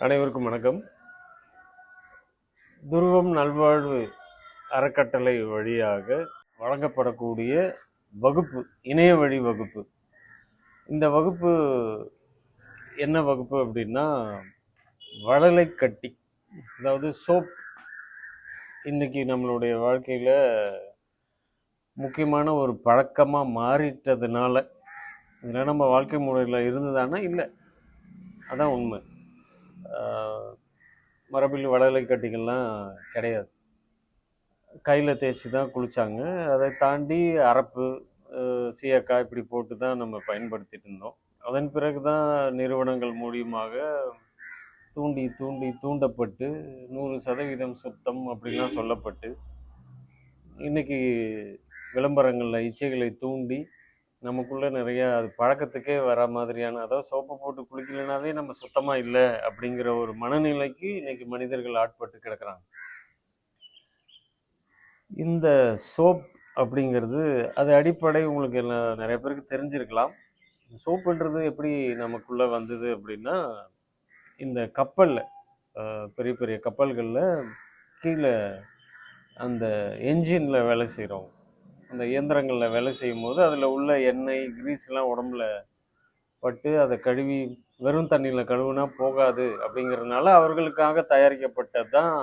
அனைவருக்கும் வணக்கம். துருவம் நல்வாழ்வு அறக்கட்டளை வழியாக வழங்கப்படக்கூடிய வகுப்பு இணைய வழி வகுப்பு. இந்த வகுப்பு என்ன வகுப்பு அப்படின்னா வளலை கட்டி அதாவது சோப். இன்றைக்கி நம்மளுடைய வாழ்க்கையில் முக்கியமான ஒரு பழக்கமாக மாறிட்டதுனால இதெல்லாம் நம்ம வாழ்க்கை முறையில் இருந்ததானா? இல்லை. அதான் உண்மை. மரபில் வளலை கட்டிகள்லாம் கிடையாது. கையில் தேய்ச்சி தான் குளித்தாங்க அதை தாண்டி அரப்பு சீயக்காய் இப்படி போட்டு தான் நம்ம பயன்படுத்திட்டு இருந்தோம். அதன் பிறகு தான் நிறுவனங்கள் மூலியமாக தூண்டி தூண்டி தூண்டப்பட்டு நூறு சதவீதம் சுத்தம் அப்படிலாம் சொல்லப்பட்டு இன்னைக்கு விளம்பரங்களில் இச்சைகளை தூண்டி நமக்குள்ளே நிறைய அது பழக்கத்துக்கே வர மாதிரியான அதாவது சோப்பை போட்டு குளிக்கலைனாவே நம்ம சுத்தமாக இல்லை அப்படிங்கிற ஒரு மனநிலைக்கு இன்னைக்கு மனிதர்கள் ஆட்பட்டு கிடக்குறாங்க. இந்த சோப் அப்படிங்கிறது அது அடிப்படை உங்களுக்கு நிறைய பேருக்கு தெரிஞ்சிருக்கலாம். சோப்புன்றது எப்படி நமக்குள்ளே வந்தது அப்படின்னா இந்த கப்பலில் பெரிய பெரிய கப்பல்களில் கீழே அந்த என்ஜினில் வேலை செய்கிறோம் அந்த இயந்திரங்களில் வேலை செய்யும் போது அதில் உள்ள எண்ணெய் கிரீஸ்லாம் உடம்புல பட்டு அதை கழுவி வெறும் தண்ணியில் கழுவுனா போகாது அப்படிங்கிறதுனால அவர்களுக்காக தயாரிக்கப்பட்டது தான்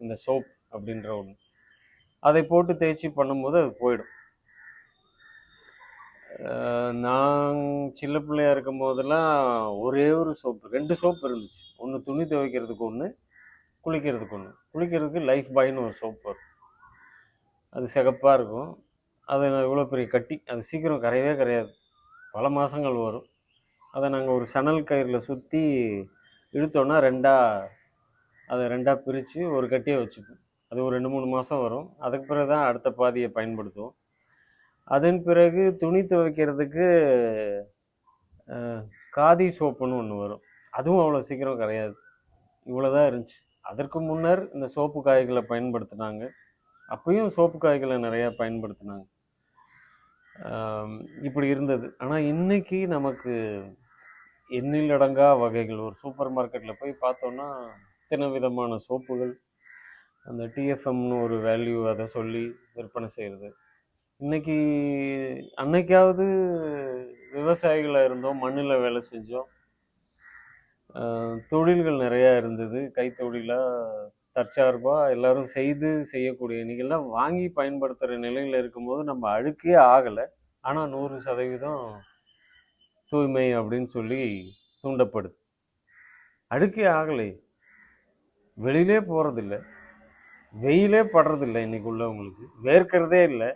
இந்த சோப் அப்படின்ற ஒன்று அதை போட்டு தேய்ச்சி பண்ணும்போது அது போயிடும். நான் சின்ன பிள்ளையா இருக்கும் போதெல்லாம் ஒரே ஒரு சோப்பு ரெண்டு சோப்பு இருந்துச்சு. ஒன்று துணி துவைக்கிறதுக்கு ஒன்று குளிக்கிறதுக்கு ஒன்று குளிக்கிறதுக்கு லைஃப் பாய்னு ஒரு சோப்பு வரும். அது சிகப்பாக இருக்கும். அது இவ்வளோ பெரிய கட்டி அது சீக்கிரம் கரையவே கரையாது. பல மாதங்கள் வரும். அதை நாங்கள் ஒரு சணல் கயிறில் சுற்றி இழுத்தோன்னா ரெண்டாக அதை ரெண்டாக பிரித்து ஒரு கட்டியை வச்சுப்போம். அது ஒரு ரெண்டு மூணு மாதம் வரும். அதுக்கு பிறகு தான் அடுத்த பாதியை பயன்படுத்துவோம். அதன் பிறகு துணி துவைக்கிறதுக்கு காதி சோப்புன்னு ஒன்று வரும். அதுவும் அவ்வளோ சீக்கிரம் கரையாது. இவ்வளோ தான் இருந்துச்சு. அதற்கு முன்னர் இந்த சோப்பு காய்களை பயன்படுத்தினாங்க. அப்பயும் சோப்பு காய்களை நிறையா பயன்படுத்தினாங்க. இப்படி இருந்தது. ஆனால் இன்னைக்கு நமக்கு எண்ணில் அடங்கா வகைகள். ஒரு சூப்பர் மார்க்கெட்டில் போய் பார்த்தோன்னா இத்தனை விதமான சோப்புகள் அந்த டிஎஃப்எம்னு ஒரு வேல்யூ அதை சொல்லி விற்பனை செய்கிறது இன்னைக்கு அன்னைக்காவது விவசாயிகளாக இருந்தோம் மண்ணில் வேலை செஞ்சோம். தொழில்கள் நிறையா இருந்தது. கைத்தொழிலாக தற்சார்பாக எல்லாரும் செய்து செய்யக்கூடிய இன்னைக்கெல்லாம் வாங்கி பயன்படுத்துகிற நிலையில் இருக்கும்போது நம்ம அழுக்கே ஆகலை. ஆனால் நூறு சதவீதம் தூய்மை அப்படின்னு சொல்லி தூண்டப்படுது. அழுக்கே ஆகலை. வெளியிலே போகிறதில்ல வெயிலே படுறதில்ல இன்றைக்கி உள்ளவங்களுக்கு. வேர்க்கிறதே இல்லை.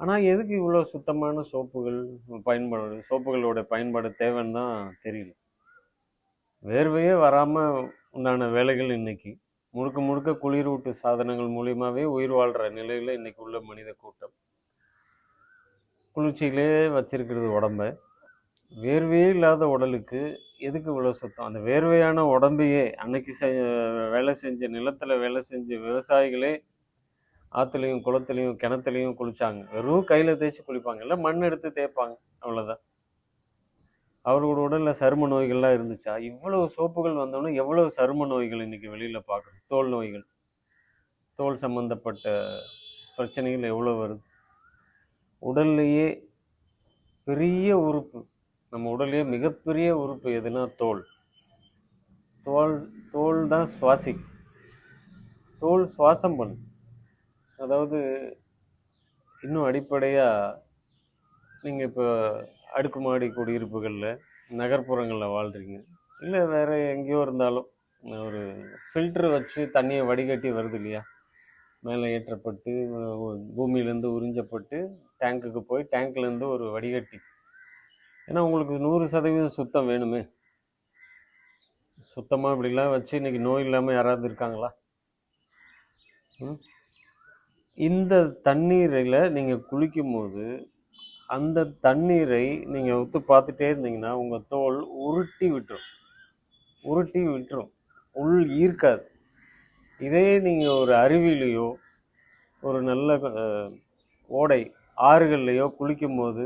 ஆனால் எதுக்கு இவ்வளோ சுத்தமான சோப்புகள் பயன்பாடு சோப்புகளோட பயன்பாடு தேவைன்னு தான் தெரியல. வேர்வையே வராமல் உண்டான வேலைகள் இன்னைக்கு. முழுக்க முழுக்க குளிரூட்டு சாதனங்கள் மூலியமாகவே உயிர் வாழ்கிற நிலையில் இன்னைக்கு உள்ள மனித கூட்டம். குளிர்ச்சியிலே வச்சிருக்கிறது உடம்ப. வேர்வையே இல்லாத உடலுக்கு எதுக்கு இவ்வளோ சுத்தம்? அந்த வேர்வையான உடம்பையே அன்னைக்கு செ வேலை செஞ்ச நிலத்தில் வேலை செஞ்ச விவசாயிகளே ஆற்றுலையும் குளத்துலையும் கிணத்துலையும் குளித்தாங்க வெறும் கையில் தேய்ச்சி குளிப்பாங்க. இல்லை மண் எடுத்து தேய்ப்பாங்க. அவ்வளோதான் அவர்களோட உடலில் சரும நோய்கள்லாம் இருந்துச்சா? இவ்வளவு சோப்புகள் வந்தோன்னே எவ்வளவு சரும நோய்கள் இன்னைக்கு வெளியில் பார்க்குறோம்? தோல் நோய்கள். தோல் சம்மந்தப்பட்ட பிரச்சனைகள் எவ்வளோ வருது? உடல்லையே பெரிய உறுப்பு நம்ம உடல்லையே மிகப்பெரிய உறுப்பு எதுனா தோல். தோல் தோல் தான் சுவாசி. தோல் சுவாசம் பண்ணு அதாவது இன்னும் அடிப்படையாக நீங்கள் இப்போ அடுக்குமாடி குடியிருப்புகளில் நகர்ப்புறங்களில் வாழ்கிறீங்க இல்லை வேறு எங்கேயோ இருந்தாலும் ஒரு ஃபில்ட்ரு வச்சு தண்ணியை வடிகட்டி வருது இல்லையா? மேலே ஏற்றப்பட்டு பூமியிலேருந்து உறிஞ்சப்பட்டு டேங்க்குக்கு போய் டேங்க்லேருந்து ஒரு வடிகட்டி. ஏன்னா உங்களுக்கு நூறு சதவீதம் சுத்தம் வேணுமே. சுத்தமாக இப்படிலாம் வச்சு இன்றைக்கி நோய் இல்லாமல் யாராவது இருக்காங்களா? ம்? இந்த தண்ணீரில் நீங்கள் குளிக்கும்போது அந்த தண்ணீரை நீங்கள் உத்து பார்த்துட்டே இருந்தீங்கன்னா உங்கள் தோல் உருட்டி விட்டுரும். உருட்டி விட்டுரும். உள் ஈர்க்காது. இதே நீங்கள் ஒரு அருவியிலையோ ஒரு நல்ல ஓடை ஆறுகள்லையோ குளிக்கும்போது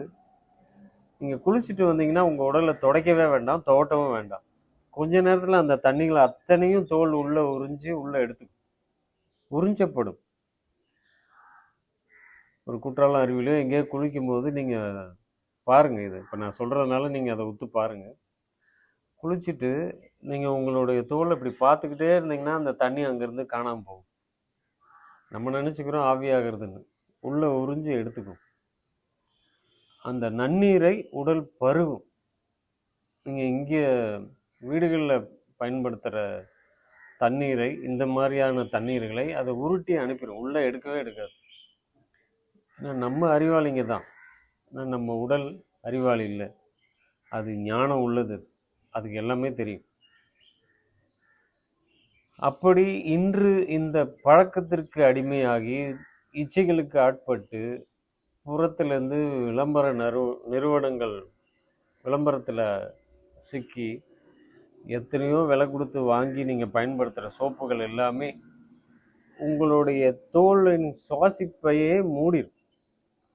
நீங்கள் குளிச்சுட்டு வந்தீங்கன்னா உங்கள் உடலை துடைக்கவே வேண்டாம் துவட்டவும் வேண்டாம். கொஞ்ச நேரத்தில் அந்த தண்ணிகளை அத்தனையும் தோல் உள்ளே உறிஞ்சி உள்ளே எடுத்துக்கும். உறிஞ்சப்படும். ஒரு குற்றாலம் அருவிலையோ எங்கேயோ குளிக்கும் போது நீங்கள் பாருங்கள் இது. இப்போ நான் சொல்கிறதுனால நீங்கள் அதை ஒத்து பாருங்கள் குளிச்சுட்டு நீங்கள் உங்களுடைய தோலை இப்படி பார்த்துக்கிட்டே இருந்தீங்கன்னா அந்த தண்ணி அங்கேருந்து காணாமல் போகும். நம்ம நினச்சிக்கிறோம் ஆவியாகிறதுன்னு. உள்ளே உறிஞ்சி எடுத்துக்கும். அந்த நன்னீரை உடல் பருகும். நீங்கள் இங்கே வீடுகளில் பயன்படுத்துகிற தண்ணீரை இந்த மாதிரியான தண்ணீர்களை அதை உருட்டி அனுப்பிடும் உள்ளே எடுக்கவே எடுக்காது. நம்ம அறிவாளிங்க தான். ஆனா நம்ம உடல் அறிவாளி இல்லை. அது ஞானம் உள்ளது. அதுக்கு எல்லாமே தெரியும். அப்படி இன்று இந்த பழக்கத்திற்கு அடிமையாகி இச்சைகளுக்கு ஆட்பட்டு புறத்திலேருந்து விளம்பர நறு நிறுவனங்கள் விளம்பரத்தில் சிக்கி எத்தனையோ விலை கொடுத்து வாங்கி நீங்கள் பயன்படுத்துகிற சோப்புகள் எல்லாமே உங்களுடைய தோலின் சுவாசிப்பையே மூடிடும்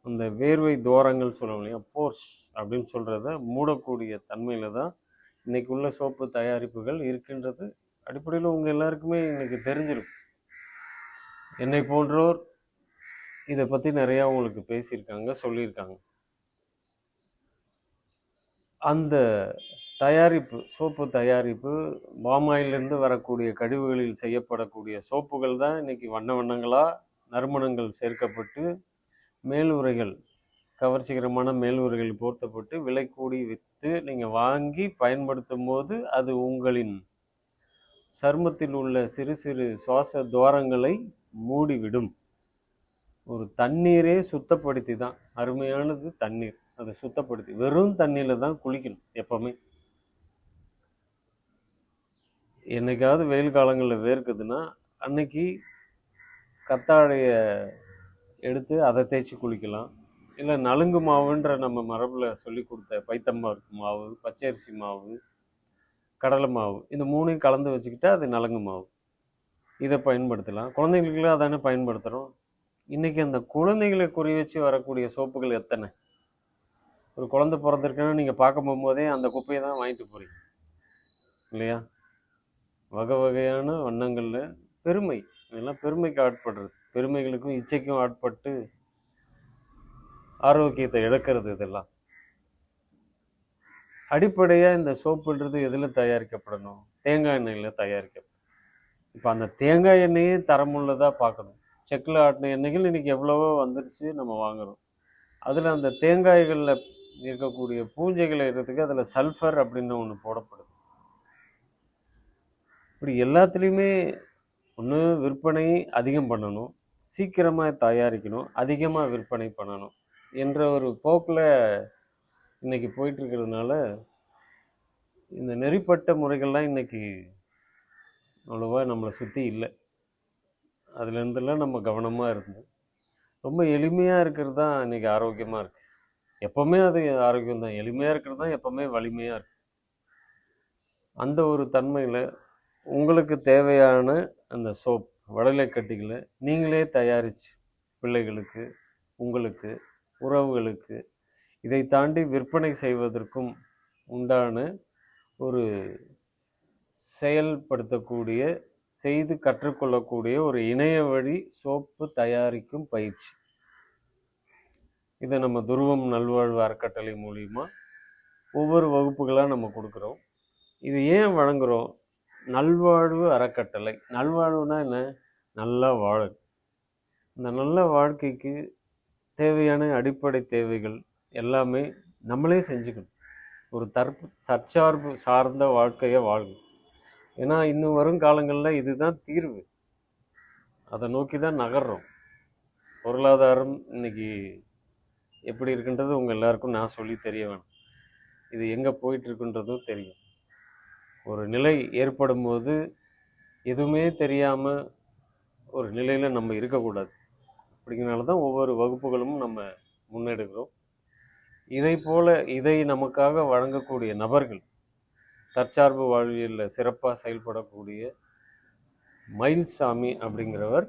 அந்த வேர்வை தோரங்கள் சொல்லுவோம் இல்லையா? போர்ஸ் அப்படின்னு சொல்கிறத மூடக்கூடிய தன்மையில் தான் இன்னைக்கு உள்ள சோப்பு தயாரிப்புகள் இருக்கின்றது. அடிப்படையில் உங்கள் எல்லாருக்குமே இன்றைக்கி தெரிஞ்சிருக்கும். என்னை போன்றோர் இதை பற்றி நிறையா உங்களுக்கு பேசியிருக்காங்க சொல்லியிருக்காங்க. அந்த தயாரிப்பு சோப்பு தயாரிப்பு பாமாயிலிருந்து வரக்கூடிய கழிவுகளில் செய்யப்படக்கூடிய சோப்புகள் தான் இன்னைக்கு வண்ண வண்ணங்களாக நறுமணங்கள் சேர்க்கப்பட்டு மேலுரைகள் கவர்ச்சிகரமான மேலுரைகள் போர்த்தப்பட்டு விலை கூடி விற்று நீங்கள் வாங்கி பயன்படுத்தும் போது அது உங்களின் சருமத்தில் உள்ள சிறு சிறு சுவாச துவாரங்களை மூடிவிடும். ஒரு தண்ணீரே சுத்தப்படுத்தி தான் அருமையானது தண்ணீர். அதை சுத்தப்படுத்தி வெறும் தண்ணியில் தான் குளிக்கணும் எப்பவுமே. என்னைக்காவது வெயில் காலங்களில் வேர்க்குதுன்னா அன்னைக்கு கத்தாழைய எடுத்து அதை தேய்ச்சி குளிக்கலாம். இல்லை நலுங்கு மாவுன்ற நம்ம மரபில் சொல்லி கொடுத்த பைத்தம்பருப்பு மாவு பச்சரிசி மாவு கடலை மாவு இந்த மூணையும் கலந்து வச்சுக்கிட்டா அது நலங்கு மாவு. இதை பயன்படுத்தலாம். குழந்தைங்களுக்குலாம் அதானே பயன்படுத்துகிறோம் இன்றைக்கி அந்த குழந்தைகளை குறி வச்சு வரக்கூடிய சோப்புகள் எத்தனை? ஒரு குழந்தை பிறந்திருக்குன்னா நீங்கள் பார்க்க போகும்போதே அந்த குப்பையை தான் வாங்கிட்டு போகிறீங்க இல்லையா? வகை வகையான வண்ணங்களில் பெருமை. இதெல்லாம் பெருமைக்கு ஆட்படுறது. பெருமைகளுக்கும் இச்சைக்கும் ஆட்பட்டு ஆரோக்கியத்தை இழக்கிறது இதெல்லாம். அடிப்படையாக இந்த சோப்புன்றது எதில் தயாரிக்கப்படணும்? தேங்காய் எண்ணெயில் தயாரிக்கப்படும் இப்போ அந்த தேங்காய் எண்ணெயே தரமுள்ளதாக பார்க்கணும் செக்கில் ஆட்டின எண்ணெய்கள் இன்றைக்கி எவ்வளவோ வந்துருச்சு நம்ம வாங்குறோம். அதில் அந்த தேங்காய்களில் இருக்கக்கூடிய பூஞ்சைகள் இருக்கிறதுக்கு அதில் சல்ஃபர் அப்படின்னு ஒன்று போடப்படுது. இப்படி எல்லாத்துலேயுமே ஒன்று விற்பனை அதிகம் பண்ணணும். சீக்கிரமாக தயாரிக்கணும் அதிகமாக விற்பனை பண்ணணும் என்ற ஒரு போக்கில் இன்றைக்கி போயிட்டுருக்கிறதுனால இந்த நெறிப்பட்ட முறைகள்லாம் இன்றைக்கி அவ்வளோவா நம்மளை சுற்றி இல்லை. அதுலேருந்துலாம் நம்ம கவனமாக இருந்தோம் ரொம்ப எளிமையாக இருக்கிறது தான் இன்றைக்கி ஆரோக்கியமாக இருக்குது எப்போவுமே அது ஆரோக்கியம் தான். எளிமையாக இருக்கிறது தான் எப்போவுமே வலிமையாக இருக்குது அந்த ஒரு தன்மையில் உங்களுக்கு தேவையான அந்த சோப் வடலை கட்டிகளை நீங்களே தயாரித்து பிள்ளைகளுக்கு உங்களுக்கு உறவுகளுக்கு இதை தாண்டி விற்பனை செய்வதற்கும் உண்டான ஒரு செயல்படுத்தக்கூடிய செய்து கற்றுக்கொள்ளக்கூடிய ஒரு இணைய வழி சோப்பு தயாரிக்கும் பயிற்சி. இதை நம்ம துருவம் நல்வாழ்வு அறக்கட்டளை மூலிமா ஒவ்வொரு வகுப்புகளாக நம்ம கொடுக்குறோம். இது ஏன் வழங்குகிறோம் நல்வாழ்வு அறக்கட்டளை. நல்வாழ்வுனா என்ன? நல்லா வாழ. இந்த நல்ல வாழ்க்கைக்கு தேவையான அடிப்படை தேவைகள் எல்லாமே நம்மளே செஞ்சுக்கணும். ஒரு தற்பு தற்சார்பு சார்ந்த வாழ்க்கையை வாழணும் ஏன்னா இன்னும் வரும் காலங்களில் இதுதான் தீர்வு. அதை நோக்கி தான் நகர்றோம். பொருளாதாரம் இன்னைக்கு எப்படி இருக்குன்றது உங்கள் எல்லாருக்கும் நான் சொல்லி தெரிய வேணும். இது எங்கே போயிட்டுருக்குன்றதும் தெரியும். ஒரு நிலை ஏற்படும் போது எதுவுமே தெரியாமல் ஒரு நிலையில் நம்ம இருக்கக்கூடாது. அப்படிங்கிறனால தான் ஒவ்வொரு வகுப்புகளும் நம்ம முன்னெடுக்கிறோம். இதை போல் இதை நமக்காக வழங்கக்கூடிய நபர்கள் தற்சார்பு வாழ்வியலில் சிறப்பாக செயல்படக்கூடிய மயில்சாமி அப்படிங்கிறவர்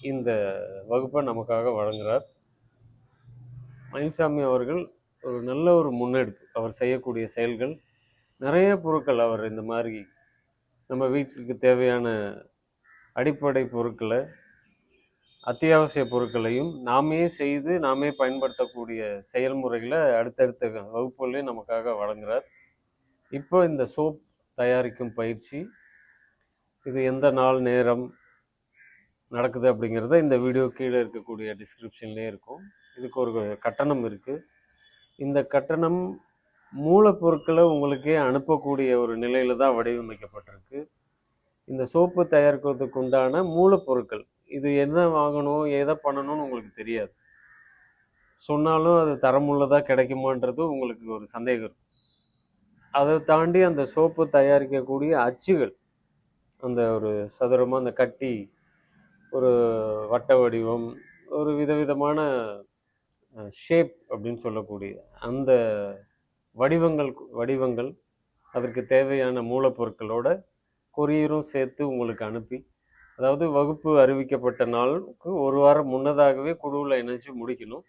இந்த வகுப்பை நமக்காக வழங்குகிறார் மயில்சாமி அவர்கள் ஒரு நல்ல ஒரு முன்னெடுப்பு. அவர் செய்யக்கூடிய செயல்கள் நிறைய பொருட்கள் அவர் இந்த மாதிரி நம்ம வீட்டுக்கு தேவையான அடிப்படை பொருட்களை அத்தியாவசிய பொருட்களையும் நாமே செய்து நாமே பயன்படுத்தக்கூடிய செயல்முறைகளை அடுத்தடுத்த வகுப்புகளையும் நமக்காக வழங்குறார். இப்போ இந்த சோப் தயாரிக்கும் பயிற்சி இது எந்த நாள் நேரம் நடக்குது அப்படிங்கிறத இந்த வீடியோ கீழே இருக்கக்கூடிய டிஸ்கிரிப்ஷன்லேயே இருக்கும். இதுக்கு ஒரு கட்டணம் இருக்குது இந்த கட்டணம் மூலப்பொருட்களை உங்களுக்கே அனுப்பக்கூடிய ஒரு நிலையில தான் வடிவமைக்கப்பட்டிருக்கு. இந்த சோப்பு தயாரிக்கிறதுக்கு உண்டான மூலப்பொருட்கள் இது என்ன வாங்கணும் எதை பண்ணணும்னு உங்களுக்கு தெரியாது. சொன்னாலும் அது தரமுள்ளதாக கிடைக்குமான்றது உங்களுக்கு ஒரு சந்தேகம் இருக்கும். அதை தாண்டி அந்த சோப்பு தயாரிக்கக்கூடிய அச்சுகள் அந்த ஒரு சதுரமாக அந்த கட்டி ஒரு வட்ட வடிவம் ஒரு விதவிதமான ஷேப் அப்படின்னு சொல்லக்கூடிய அந்த வடிவங்கள் வடிவங்கள் அதற்கு தேவையான மூலப்பொருட்களோட கொரியரும் சேர்த்து உங்களுக்கு அனுப்பி அதாவது வகுப்பு அறிவிக்கப்பட்ட நாளுக்கு ஒரு வாரம் முன்னதாகவே குழுவில் இணைச்சு முடிக்கணும்.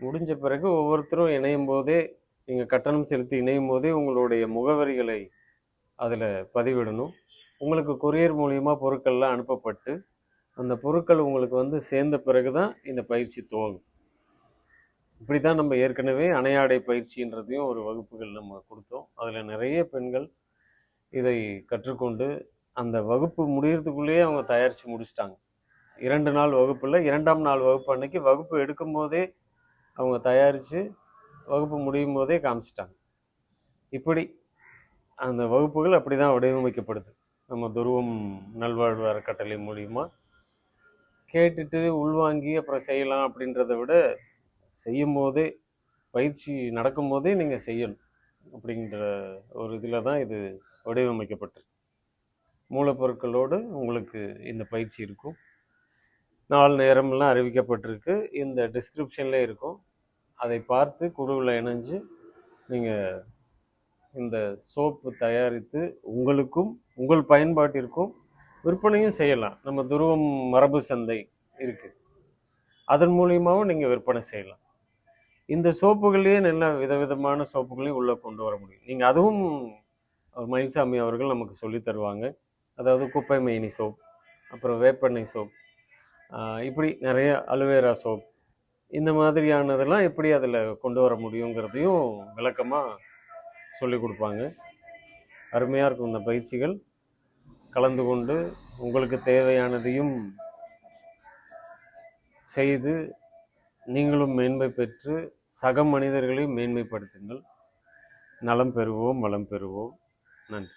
முடிஞ்ச பிறகு ஒவ்வொருத்தரும் இணையும் போதே நீங்கள் கட்டணம் செலுத்தி இணையும் போதே உங்களுடைய முகவரிகளை அதில் பதிவிடணும். உங்களுக்கு கொரியர் மூலியமாக பொருட்கள்லாம் அனுப்பப்பட்டு அந்த பொருட்கள் உங்களுக்கு வந்து சேர்ந்த பிறகு தான் இந்த பயிற்சி துவங்கும். இப்படி தான் நம்ம ஏற்கனவே அணையாடை பயிற்சின்றதையும் ஒரு வகுப்புகள் நம்ம கொடுத்தோம். அதில் நிறைய பெண்கள் இதை கற்றுக்கொண்டு அந்த வகுப்பு முடியறதுக்குள்ளேயே அவங்க தயாரித்து முடிச்சிட்டாங்க. இரண்டு நாள் வகுப்பில் இரண்டாம் நாள் வகுப்பு அன்னைக்கு வகுப்பு எடுக்கும் போதே அவங்க தயாரித்து வகுப்பு முடியும் போதே காமிச்சிட்டாங்க. இப்படி அந்த வகுப்புகள் அப்படி தான் வடிவமைக்கப்படுது. நம்ம துருவம் நல்வாழ்வு அறக்கட்டளை மூலியமாக கேட்டுட்டு உள்வாங்கி அப்புறம் செய்யலாம் அப்படின்றத விட செய்யும் போதே பயிற்சி நடக்கும் போதே நீங்கள் செய்யணும். அப்படின்ற ஒரு இதில் தான் இது வடிவமைக்கப்பட்டிருக்கு. மூலப்பொருட்களோடு உங்களுக்கு இந்த பயிற்சி இருக்கும். நாலு நேரம்லாம் அறிவிக்கப்பட்டிருக்கு. இந்த டிஸ்கிரிப்ஷன்லேயே இருக்கும். அதை பார்த்து குழுவில் இணைஞ்சு நீங்கள் இந்த சோப்பு தயாரித்து உங்களுக்கும் உங்கள் பயன்பாட்டிற்கும் விற்பனையும் செய்யலாம். நம்ம துருவம் மரபு சந்தை இருக்குது அதன் மூலியமாகவும் நீங்கள் விற்பனை செய்யலாம். இந்த சோப்புகளையே நல்ல விதவிதமான சோப்புகளையும் உள்ளே கொண்டு வர முடியும். நீங்கள் அதுவும் மயில்சாமி அவர்கள் நமக்கு சொல்லி தருவாங்க. அதாவது குப்பை மேனி சோப் அப்புறம் வேப்பெண்ணெய் சோப் இப்படி நிறைய அலுவேரா சோப் இந்த மாதிரியானதெல்லாம் எப்படி அதில் கொண்டு வர முடியுங்கிறதையும் விளக்கமாக சொல்லி கொடுப்பாங்க. அருமையாக இருக்கும் இந்த பயிற்சிகள். கலந்து கொண்டு உங்களுக்கு தேவையானதையும் செய்து நீங்களும் மேன்மை பெற்று சக மனிதர்களையும் மேன்மைப்படுத்துங்கள். நலம் பெறுவோம் வளம் பெறுவோம். நன்றி.